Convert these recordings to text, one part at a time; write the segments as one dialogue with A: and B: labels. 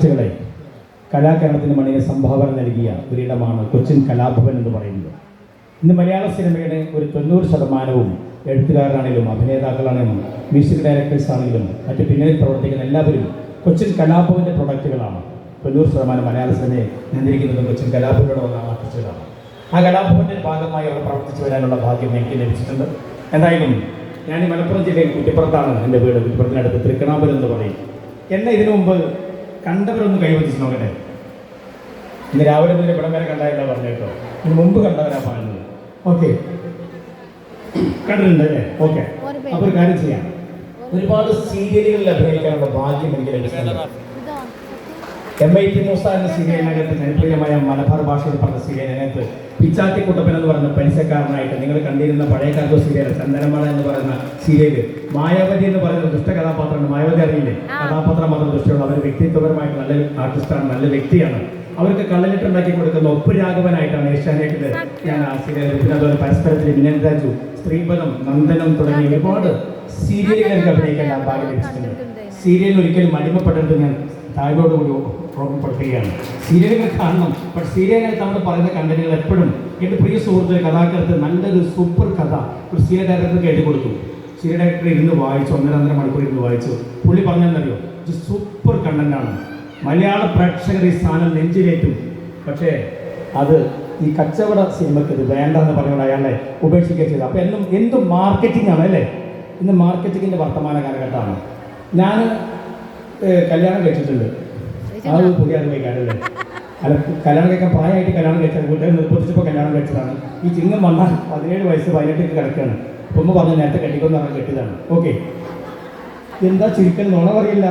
A: ആർട്ടിസ്റ്റുകളെ കലാകേരളത്തിന് മണ്ണിന് സംഭാവന നൽകിയ ഒരിടമാണ് കൊച്ചിൻ കലാഭവൻ എന്ന് പറയുന്നത്. ഇന്ന് മലയാള സിനിമയുടെ ഒരു തൊണ്ണൂറ് ശതമാനവും എഴുത്തുകാരാണെങ്കിലും അഭിനേതാക്കളാണെങ്കിലും മ്യൂസിക് ഡയറക്ടേഴ്സ് ആണെങ്കിലും മറ്റ് പിന്നിൽ പ്രവർത്തിക്കുന്ന എല്ലാവരും കൊച്ചിൻ കലാഭവന്റെ പ്രൊഡക്റ്റുകളാണ്. തൊണ്ണൂറ് ശതമാനം മലയാള സിനിമയെ നിയന്ത്രിക്കുന്നതും കൊച്ചിൻ കലാഭവനോട് വന്ന ആർട്ടിസ്റ്റുകളാണ്. ആ കലാഭവന്റെ ഭാഗമായി അവർ പ്രവർത്തിച്ചു വരാനുള്ള ഭാഗ്യം എനിക്ക് ലഭിച്ചിട്ടുണ്ട്. എന്തായാലും ഞാൻ ഈ മലപ്പുറം ജില്ലയിൽ കുറ്റിപ്പുറത്താണ് എന്റെ വീട്. കുറ്റിപ്പുറത്തിനടുത്ത് തൃക്കണാപുരം എന്ന് പറയും. എന്നെ ഇതിനു മുമ്പ് കണ്ടവരൊന്ന് കൈവച്ച് നോക്കട്ടെ. ഇന്ന് രാവിലെ മുതൽ ഇവിടം വരെ കണ്ടായില്ല പറഞ്ഞേട്ടോ ഇതിന് മുമ്പ് കണ്ടവരാ പറഞ്ഞത് ഓക്കെ. കണ്ടിട്ടുണ്ട് അല്ലേ? ഓക്കെ. അപ്പോൾ ഒരു കാര്യം ചെയ്യാം. ഒരുപാട് സീരിയലുകളിൽ അഭിനയിക്കാനുള്ള ഭാഗ്യം എനിക്ക് ലഭിച്ചിട്ടുണ്ട്. എം ഐ ടി മൂസ എന്ന സിനിമയിലകത്ത് ജനപ്രിയമായ മലബാർ ഭാഷയിൽ പറഞ്ഞ സിനിമയിലകത്ത് പിച്ചാത്തി കുട്ടപ്പൻ എന്ന് പറയുന്ന പലിശക്കാരനായിട്ട് നിങ്ങൾ കണ്ടിരുന്ന പഴയ കാലത്ത് സീരിയൽ ചന്ദനമള എന്ന് പറയുന്ന സീരിയൽ മായാവതി എന്ന് പറയുന്ന ദുഷ്ട കഥാപാത്രമാണ് മായാവതി അറിയില്ലേ? കഥാപാത്രം മാത്രം ദുഷ്ടമുള്ള അവർ വ്യക്തിത്വപരമായിട്ട് നല്ല ആർട്ടിസ്റ്റാണ് നല്ല വ്യക്തിയാണ്. അവർക്ക് കള്ളലിട്ടുണ്ടാക്കി കൊടുക്കുന്ന ഒപ്പ് ഏഷ്യാനേറ്റ് ഏഷ്യാനെറ്റിൽ ഞാൻ ആ സീരിയൽ പിന്നെ അതുപോലെ പരസ്പരത്തിൽ വിനൻ രാജു സ്ത്രീപദം നന്ദനം തുടങ്ങിയ ഒരുപാട് സീരിയലുകൾ എനിക്ക് അഭിനയിക്കാൻ ഞാൻ ഭാഗ്യം ലഭിച്ചിട്ടുണ്ട് സീരിയലിൽ ഒരിക്കലും അടിമപ്പെടരുത് ഞാൻ താഴ്വോടുകൂടി ഓർമ്മപ്പെടുത്തുകയാണ് സീരിയലുകൾ കാണണം. പക്ഷെ സീരിയലിനകത്ത് നമ്മൾ പറയുന്ന കണ്ടന്റുകൾ എപ്പോഴും എന്റെ പ്രിയ സുഹൃത്ത് കഥാകൃത്ത് നല്ലൊരു സൂപ്പർ കഥ ഒരു സീരിയൽ ഡയറക്ടർ എഴുതി കൊടുത്തു. സീരിയൽ ഡയറക്ടർ ഇരുന്ന് വായിച്ചു ഒന്നര ഒന്നര മണിക്കൂർ ഇരുന്ന് വായിച്ചു. പുള്ളി പറഞ്ഞെന്നറിയോ ഇത് സൂപ്പർ കണ്ടന്റാണ്. മലയാള പ്രേക്ഷകർ ഈ സ്ഥാനം നെഞ്ചിലേറ്റും. പക്ഷേ അത് ഈ കച്ചവട സിനിമയ്ക്ക് ഇത് വേണ്ട എന്ന് പറഞ്ഞുകൊണ്ട് അയാളെ ഉപേക്ഷിക്കുക ചെയ്തു. അപ്പോൾ എന്നും എന്തും മാർക്കറ്റിംഗ് ആണ് അല്ലേ? ഇന്ന് മാർക്കറ്റിങ്ങിന്റെ വർത്തമാന കാലഘട്ടമാണ്. ഞാൻ കല്യാണം കഴിച്ചിട്ടുണ്ട്. അത് പുതിയ അല്ല കല്യാണം കഴിക്കാൻ പ്രായമായിട്ട് കല്യാണം കഴിച്ചാൽ വീട്ടുകാർ നിർബന്ധിച്ചപ്പോൾ കല്യാണം കഴിച്ചതാണ്. ഈ ചിങ്ങം വന്നാൽ പതിനേഴ് വയസ്സ് പതിനെട്ടേക്ക് കിടക്കുകയാണ് ഒന്ന് പറഞ്ഞു നേരത്തെ കെട്ടിക്കൊന്ന് പറഞ്ഞ് കെട്ടിയതാണ്. ഓക്കെ. എന്താ ചിരിക്കൽ നുണ പറയില്ല.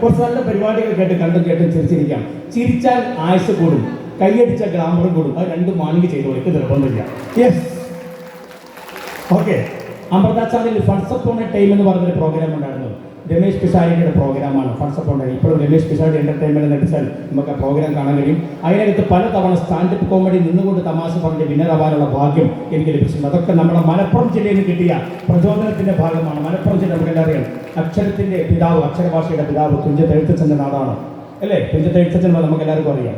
A: കുറച്ച് നല്ല പരിപാടികൾ കേട്ട് കണ്ടും കേട്ടും ചിരിച്ചിരിക്കാം. ചിരിച്ചാൽ ആയുസ് കൂടും. കൈയടിച്ച ഗ്ലാമറും കൂടും. അത് രണ്ടും മാണിക്ക് ചെയ്തു കൊടുക്കുന്ന നിർബന്ധമില്ല. Yes okay. അമൃത ചാനലിൽ ഫണ്ട്സ് അപ്പോൺ എ ടൈം എന്ന് പറഞ്ഞൊരു പ്രോഗ്രാം ഉണ്ടായിരുന്നു. രമേശ് പിഷാരിയുടെ പ്രോഗ്രാമാണ് ഫണ്ട്സ് അപ്പോൺ ടൈം ഇപ്പോഴും രമേശ് പിഷാരി എന്റർടൈൻമെന്റ് നടിച്ചാൽ നമുക്ക് ആ പ്രോഗ്രാം കാണാൻ കഴിയും. അതിനകത്ത് പലതവണ സ്റ്റാൻഡപ്പ് കോമഡി നിന്നുകൊണ്ട് തമാശ പറഞ്ഞ് വിന്നർ ആവാനുള്ള ഭാഗ്യം എനിക്ക് ലഭിച്ചിട്ടുണ്ട്. അതൊക്കെ നമ്മുടെ മലപ്പുറം ജില്ലയിൽ നിന്ന് കിട്ടിയ പ്രചോദനത്തിന്റെ ഭാഗമാണ്. മലപ്പുറം ജില്ല നമുക്ക് അറിയാം. അക്ഷരത്തിന്റെ പിതാവ് അക്ഷരഭാഷയുടെ പിതാവ് തുഞ്ചത്ത് എഴുത്തച്ഛന്റെ നാടാണ്. അല്ലേ? തുഞ്ചത്ത് എഴുത്തച്ഛൻ നമുക്ക് എല്ലാവർക്കും അറിയാം.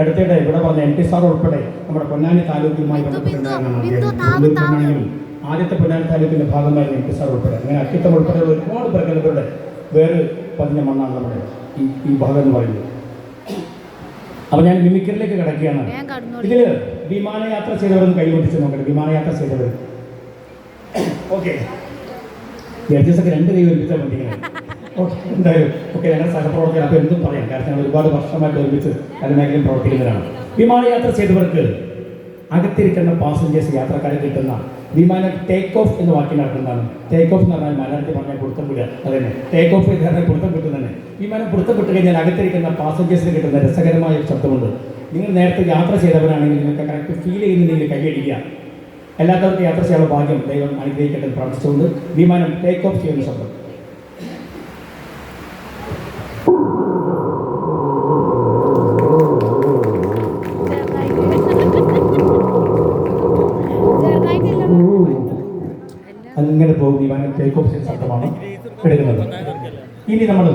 A: അടുത്തിടെ ഇവിടെ പറഞ്ഞ എം ടി സാർ ഉൾപ്പെടെ നമ്മുടെ പൊന്നാനി താലൂക്കുമായി ബന്ധപ്പെട്ടുണ്ടായിരുന്ന ആദ്യത്തെ പുനരുദ്ധാരത്തിന്റെ ഭാഗമായി ടി സാർ ഉൾപ്പെടെ. അങ്ങനെ അക്കിത്തം ഉൾപ്പെടെ ഒരുപാട് പ്രഗത്ഭരുടെ വേറെ പതിഞ്ഞ മണ്ണാണ് നമ്മുടെ ഈ ഈ ഭാഗം എന്ന് പറയുന്നത്. അപ്പോൾ ഞാൻ മിമിക്രിയിലേക്ക് കിടക്കുകയാണ്.
B: ഇതിൽ.
A: ഇതിൽ വിമാനയാത്ര ചെയ്തവരൊന്ന് കൈവട്ടിച്ച് നോക്കട്ടെ. വിമാനയാത്ര ചെയ്തവർ ഓക്കെ. ജഡ്ജസൊക്കെ രണ്ട് കൈ ഇങ്ങനെ. ഓക്കെ എന്തായാലും ഓക്കെ ഞങ്ങളുടെ സഹപ്രവർത്തകർ അപ്പോൾ എന്തും പറയാം. കാരണം ഞങ്ങൾ ഒരുപാട് വർഷമായിട്ട് ഒരുമിച്ച് പല മേഖലയിൽ പ്രവർത്തിക്കുന്നവരാണ്. വിമാനയാത്ര ചെയ്തവർക്ക് അകത്തിരിക്കുന്ന പാസഞ്ചേഴ്സ് യാത്രക്കാരെ കിട്ടുന്ന വിമാനം ടേക്ക് ഓഫ് എന്ന വാക്കിന്റെ ടേക്ക് ഓഫ് എന്ന് പറഞ്ഞാൽ മലയാളത്തിൽ പറഞ്ഞാൽ പുറത്തം വിടുക. അതന്നെ ടേക്ക് ഓഫ് എന്ന് പറഞ്ഞാൽ പുറത്തം കിട്ടുന്നതന്നെ വിമാനം പുറത്തം കഴിഞ്ഞാൽ അകത്തിരിക്കുന്ന പാസഞ്ചേഴ്സിന് കിട്ടുന്ന രസകരമായ ഒരു ശബ്ദമുണ്ട്. നിങ്ങൾ നേരത്തെ യാത്ര ചെയ്തവരാണെങ്കിൽ നിങ്ങൾക്ക് കറക്റ്റ് ഫീൽ ചെയ്യുന്ന ചെയ്യുന്നുണ്ടെങ്കിൽ കൈയടിക്കുക എല്ലാത്തവർക്കും യാത്ര ചെയ്യാനുള്ള ഭാഗ്യം ദൈവം അനുഗ്രഹിക്കട്ടെ പ്രാർത്ഥിച്ചുകൊണ്ട് വിമാനം ടേക്ക് ഓഫ് ചെയ്യുന്ന ശബ്ദം. ടേക്ക് ഓഫ് ചെയ്യുന്ന ശബ്ദമാണ് എടുക്കുന്നത്. ഇനി നമ്മൾ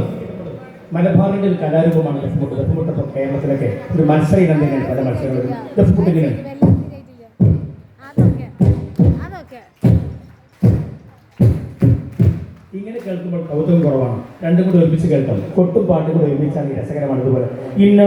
A: മലബാറിന്റെ ഒരു കലാരൂപമാണ് ദഫ്മുട്ട് ഇപ്പോൾ കേരളത്തിലൊക്കെ ഒരു മത്സര ഇനം തന്നെയാണ് പല മത്സരങ്ങളും
B: അതൊക്കെ
A: ഇങ്ങനെ. കേൾക്കുമ്പോൾ കൗതുകം കുറവാണ്. രണ്ടും കൂടി ഒരുമിച്ച് കേൾക്കാം. കൊട്ടും പാട്ടും കൂടി ഒരുമിച്ചാണ് രസകരമാണ് ഇതുപോലെ ഇന്ന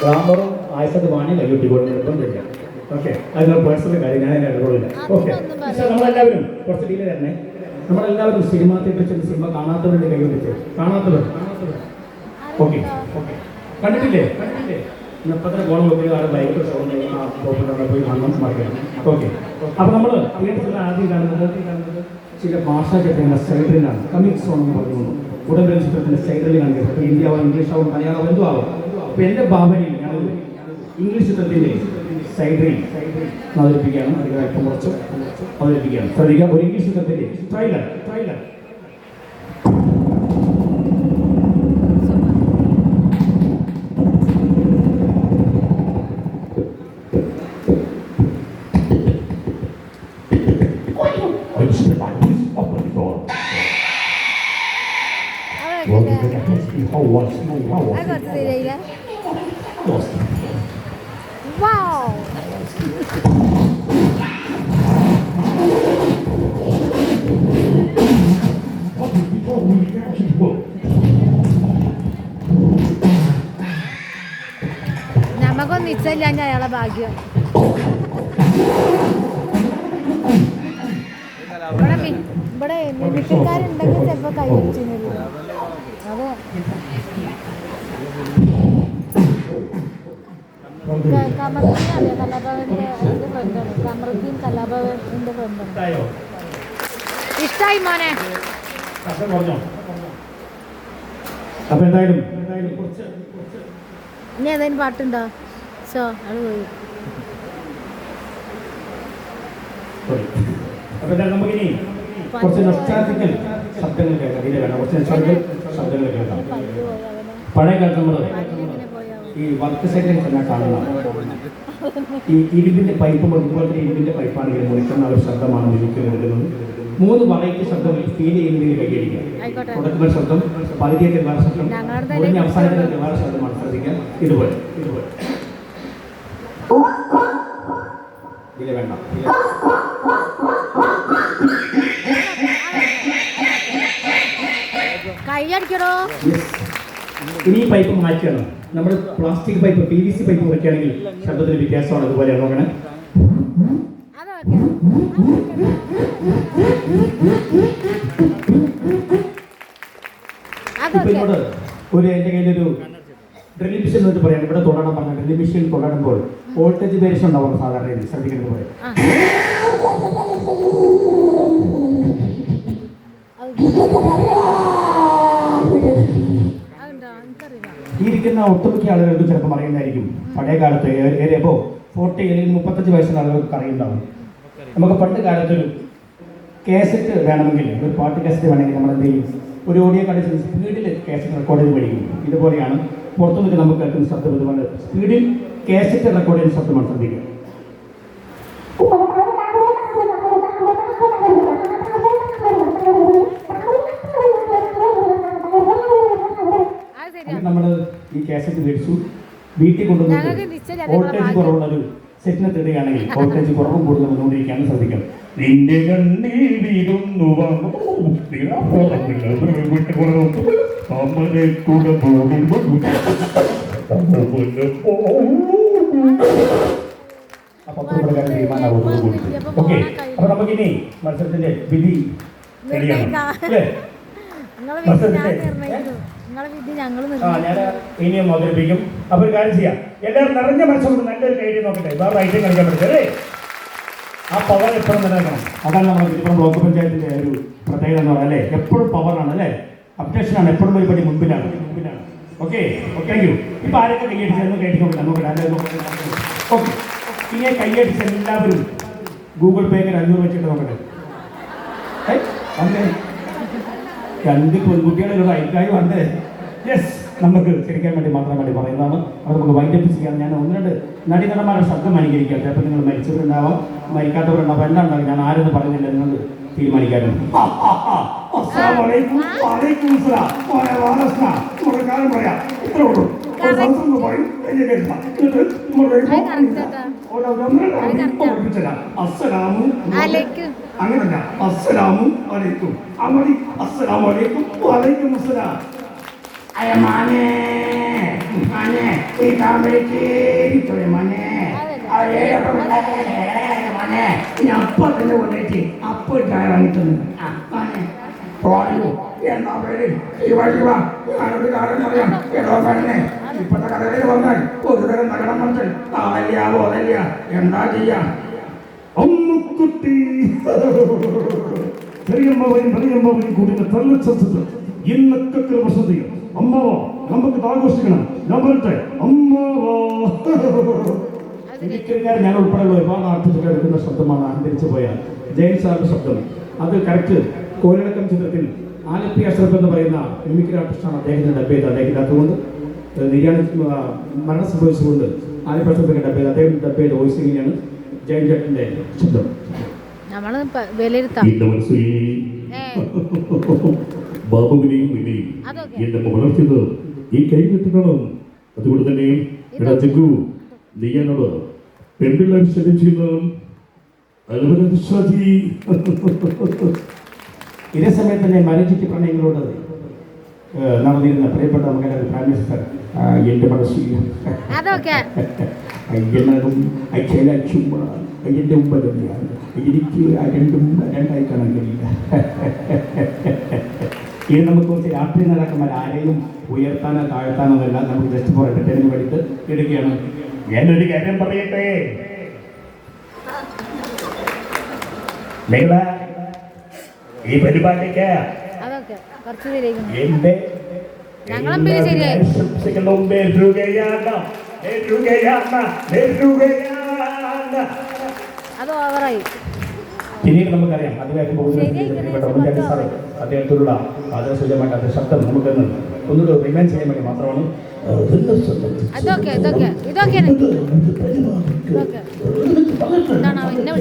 A: ഗ്രാമറും ആയസത്ത് വാണി കൈകൊട്ടിക്കോളും നിർബന്ധമില്ല ഓക്കെ. അതിനുള്ള പേഴ്സണൽ കാര്യം. ഞാൻ അതിനെ ഇടപെടില്ല. ഓക്കെ. നമ്മളെല്ലാവരും കുറച്ച് ഡീൽ തരണേ. നമ്മളെല്ലാവരും സിനിമത്തെ കുറിച്ച് സിനിമ കാണാത്തവരുടെ കൈകൊണ്ടിച്ച് കാണാത്തവർ? ഓക്കെ. ഓക്കെ. കണ്ടിട്ടില്ലേ? കണ്ടിട്ടില്ലേ? ഇന്നപ്പത്ര ഗോളം നോക്കി ആടെ ഭയങ്കര സൗണ്ട് ആ പോയിട്ടുള്ള പോയി കാണണം മറിക്കണം. ഓക്കെ അപ്പോൾ നമ്മൾ തിയേറ്ററിൽ ആദ്യം കാണുന്നത് ചില ഭാഷാ ചിത്രങ്ങളുടെ സൈഡിലാണ്. കമ്മിങ് സോൺ എന്ന് പറയുന്നു. ഉടമ്പടി ചിത്രത്തിന്റെ സൈഡിൽ കാണിക്കുന്നത് അപ്പോൾ ഇന്ത്യ ആവാം ഇംഗ്ലീഷ് ആവും മലയാളം എന്തോ ആവും. അപ്പോൾ എന്റെ ഭാവനയിൽ ഞാൻ ഇംഗ്ലീഷ് ചിത്രത്തിന്റെ സൈഡിൽ അവതരിപ്പിക്കുകയാണ്. അധികം അല്പം കുറച്ച് അവതരിപ്പിക്കുകയാണ്. ശ്രദ്ധിക്കുക. ഒരു ഇംഗ്ലീഷ് ചിത്രത്തിന്റെ trailer trailer
B: 我
C: 给
B: 大
C: 家以后我希望以
B: 后
C: 我。
B: Ecco tu
C: direi là. Wow!
B: No,
C: ma quando inizi gli andare alla bagno?
B: Ora mi, ora mi, mi piccare un bel tempo che hai അതെ. കമറുദ്ദീൻ അറിയാം. കലാഭവന്റെ എന്റെ ഫ്രണ്ടാണ് കമറുദ്ദീൻ കലാഭവന്റെ ഫ്രണ്ടാണ്
A: ഇഷ്ടായി
B: മോനെ.
A: അപ്പൊ എന്തായാലും
B: ഇനി ഏതായാലും പാട്ടുണ്ടോ? സോ അത് പോയി.
A: അപ്പൊ എന്തായാലും നമുക്കിനി കുറച്ച് നൊസ്റ്റാൾജിക്കൽ ശബ്ദങ്ങൾ കേൾക്കാം. ഇതിൽ വേണം. കുറച്ച് നൊസ്റ്റാൾജിക്കൽ
B: കേട്ടോ
A: പഴയ കാലത്ത് നമ്മൾ ഈ വർക്ക് സെക്കൻഡ് തന്നെ കാണുന്നതാണ് ഈ ഇരുപിന്റെ പൈപ്പ് ഇതുപോലത്തെ പൈപ്പാണ് പൈപ്പാണെങ്കിൽ മുറിക്കുന്ന ഒരു ശബ്ദമാണ് എനിക്ക് നൽകുന്നത് മൂന്ന് വെറൈറ്റി ശബ്ദം ഫീൽ ചെയ്യുന്നതിന് കൈയടിക്കുക തുടക്കുന്ന ശബ്ദം പകുതിയൊക്കെ വേറെ ശബ്ദം മുറിഞ്ഞ അവസാനത്തിലൊക്കെ വേറെ ശബ്ദമാണ്. ശ്രദ്ധിക്കുക ഇതുപോലെ. ഇതുപോലെ. ഇതിലെ വേണ്ട. ഇനി പൈപ്പ് മാറ്റിയാണ് നമ്മൾ plastic pipe P V C pipe വെക്കുകയാണെങ്കിൽ ശബ്ദത്തിന് വ്യത്യാസമാണ് അതുപോലെ നോക്കണേ.
B: ഒരു
A: ഇങ്ങോട്ട് എന്റെ കയ്യിലൊരു ഡ്രില്ലിംഗ് മെഷീൻ എന്ന് പറയാം. ഇവിടെ തൊടണം പറഞ്ഞാൽ ഡ്രില്ലിംഗ് മെഷീൻ തൊടടുമ്പോൾ വോൾട്ടേജ് വേരിയേഷൻ ഉണ്ടാവും സാധാരണ ശ്രദ്ധിക്കുന്നത് പോലെ. ഇരിക്കുന്ന ഒട്ടുമിക്ക ആളുകൾക്ക് ചിലപ്പോൾ അറിയുന്നതായിരിക്കും. പഴയ കാലത്ത് ഏരിയപ്പോ ഫോർട്ടി അല്ലെങ്കിൽ മുപ്പത്തഞ്ച് വയസ്സുള്ള ആളുകൾക്ക് അറിയുന്നതാണ് നമുക്ക് പണ്ട് കാലത്തൊരു കാസറ്റ് വേണമെങ്കിൽ ഒരു പാട്ട് കാസറ്റ് വേണമെങ്കിൽ നമ്മൾ എന്ത് ചെയ്യും? ഒരു ഓഡിയോ കാർഡ് സ്പീഡിൽ കാസറ്റ് റെക്കോർഡ് ചെയ്ത് പഠിക്കും. ഇതുപോലെയാണ് പുറത്തു നിന്ന് നമുക്ക് കേൾക്കുന്ന ശബ്ദം ഇതുപോലെ. സ്പീഡിൽ കാസറ്റ് റെക്കോർഡ് ചെയ്യുന്ന ശബ്ദമാണ് ശ്രദ്ധിക്കുക. അങ്ങനെ നമ്മൾ ഈ കാസറ്റ് മേടിച്ചു വീട്ടിൽ
B: നിശ്ചയം
A: വോൾട്ടേജ് കുറവുള്ളൊരു ഒരു സെറ്റിനെ തിടുകയാണെങ്കിൽ വോൾട്ടേജ് കുറവും കൂടുതൽ വന്നുകൊണ്ടിരിക്കുകയാണ് ശ്രദ്ധിക്കണം. നിന്റെ കണ്ണിൽ വീഴുന്നു അമ്മനെ കൂടെ ഓക്കെ. അപ്പൊ നമുക്കിനി മത്സരത്തിന്റെ വിധി തെളിയണം. അല്ലേ? ഇനിയും അവതരിപ്പിക്കും. അപ്പൊ ഒരു കാര്യം ചെയ്യാം. എല്ലാവരും നിറഞ്ഞ മനസ്സുകൊണ്ട് നല്ലൊരു കൈഡി നോക്കട്ടെ. വേറെ ഐറ്റം കളിക്കാൻ പറ്റില്ല ആ പവർ എപ്പോഴും നിലനിൽക്കണം. അതാണ് നമ്മുടെ തിരുപ്പുറം ബ്ലോക്ക് പഞ്ചായത്തിന്റെ ഒരു പ്രത്യേകത എന്ന് പറയുന്നത് അല്ലേ? എപ്പോഴും പവറാണ് അല്ലേ? അപ്ഡേഷനാണ് എപ്പോഴും ഒരു പടി മുമ്പിലാണ്. മുമ്പിലാണ് ഓക്കെ താങ്ക് യു ഇപ്പൊ ആരൊക്കെ കൈയടിച്ചെന്ന് കേട്ടിട്ടുണ്ട്. നോക്കട്ടെ ഓക്കെ ഇങ്ങനെ കൈയടിച്ച എല്ലാവരും ഗൂഗിൾ പേക്ക് അഞ്ഞൂറ് വെച്ചിട്ട് നോക്കട്ടെ? രണ്ട് പെൺകുട്ടികളെ ഒരു അയക്കായി വേണ്ടേ യെസ് നമുക്ക് ചിരിക്കാൻ വേണ്ടി മാത്രം വേണ്ടി പറയുന്നതാണ്. അത് നമുക്ക് വൈൻഡപ്പ് ചെയ്യാൻ ഞാൻ ഒന്ന് രണ്ട് നടീനടന്മാരുടെ ശബ്ദം അനുകരിക്കാം ചിലപ്പോൾ നിങ്ങൾ മരിച്ചവരുണ്ടാവാം. മരിക്കാത്തവരുണ്ടാവാം. എല്ലാം ഉണ്ടാവും ഞാൻ ആരെന്ന് പറഞ്ഞില്ല. നിങ്ങൾ തീരുമാനിക്കാനും അസ്സലാമു അലൈക്കും. അമലി അസ്സലാമു അലൈക്കും. വലൈക്കും അസ്സലാം. അയ മാനേ. മാനേ ഈ കാമരക്കേരിക്കോയെ മാനേ. മാനേ ഞാൻ അപ്പ തന്നെ കൊണ്ടേച്ച് അപ്പ ചായ വാങ്ങിത്തന്നു ആ മാനേ. പോയോ എന്നാ പേര്? ഈ വഴി വാ. ഞാനൊരു കാര്യം പറയാം. ഏതോ പറഞ്ഞേ ഇപ്പത്തെ കടകളിൽ വന്നാൽ ഒരു തരം നഗരം മനസ്സിൽ ആവല്ല പോലല്ല എന്താ ചെയ്യാ? അമ്മുക്കുട്ടി ചെറിയമ്മവനും വലിയമ്മവനും കൂടിയ തള്ളച്ചത്തത് ഇന്നൊക്കെ വസതിയും അമ്മവ നമുക്ക് ആഘോഷിക്കണം. ഞാൻ പറയട്ടെ അമ്മാവോ മിമിക്രിക്കാർ ഞാൻ ഉൾപ്പെടെയുള്ള ഒരുപാട് ആർട്ടിസ്റ്റുകൾ എടുക്കുന്ന ശബ്ദമാണ് അന്തരിച്ചു പോയ ജയൻ സാറിന്റെ ശബ്ദം. അത് കറക്റ്റ് കോലടക്കം ചിത്രത്തിൽ ആലപ്പി അഷ്റഫ് എന്ന് പറയുന്ന മിമിക്രി ആർട്ടിസ്റ്റാണ് അദ്ദേഹത്തിന്റെ ഡബ് ചെയ്തത്. അദ്ദേഹം ഇല്ലാത്തതുകൊണ്ട് നിര്യാണി മരണം സംഭവിച്ചുകൊണ്ട് ആലപ്പി അഷ്റഫൊക്കെ ഡബ് ചെയ്ത് അദ്ദേഹം ഡബ് ചെയ്ത വോയിസ് ഇങ്ങനെയാണ് ജയൻ ജട്ടിന്റെ ശബ്ദം.
B: നമ്മൾ വിലയിരുത്താം.
C: ബാബുവിനെയും നിന്നെയും എന്നെ വളർത്തിയത് ഈ കൈ കെട്ടിക്കണം അതുകൊണ്ട് തന്നെ എടാ ചെക്കു നീ എന്നോട് പെൺപിള്ളേർ ശല്യം ചെയ്യുന്ന
A: ഇതേ സമയത്ത് തന്നെ മരജിക്ക് പ്രണയങ്ങളോട് നടന്നിരുന്ന പ്രിയപ്പെട്ട മകന്റെ പ്രൈം മിനിസ്റ്റർ എന്റെ മനസ്സിൽ
B: അതൊക്കെ.
A: അയ്യനതും അച്ഛനും എന്റെ ഉമ്പതന്നെയാണ് എനിക്ക് രണ്ടും രണ്ടായി കാണാൻ കഴിയില്ല. ഇത് നമുക്ക് കുറച്ച് രാത്രി നടക്കുമ്പോൾ ആരെയും ഉയർത്താനോ താഴ്ത്താനോ അല്ല നമുക്ക് ജസ്റ്റ് ഫോർ വേണ്ടിയിട്ട് എടുക്കുകയാണ് ഞാനൊരു കാര്യം പറയട്ടെ? നിങ്ങളെ ഈ പരിപാടിക്ക്
B: അതോ അവറായി
A: എന്റെ
B: അത് ഓവറായി
A: പിന്നീട് നമുക്കറിയാം.
B: അദ്ദേഹം
A: പ്രിയപ്പെട്ട ഉമ്മൻചാണ്ടി സാറ് അദ്ദേഹത്തോടുള്ള ആദർശജമായിട്ട് അത് ശബ്ദം നമുക്കൊന്ന് ഒന്നുകൂടെ റിമൈൻ ചെയ്യാൻ വേണ്ടി മാത്രമാണ്.
B: ഇതൊക്കെ ഇതൊക്കെയാണ്.
A: ഇത് പരിപാടിക്ക്
B: ഇതൊക്കെ. എന്താണോ എന്നെ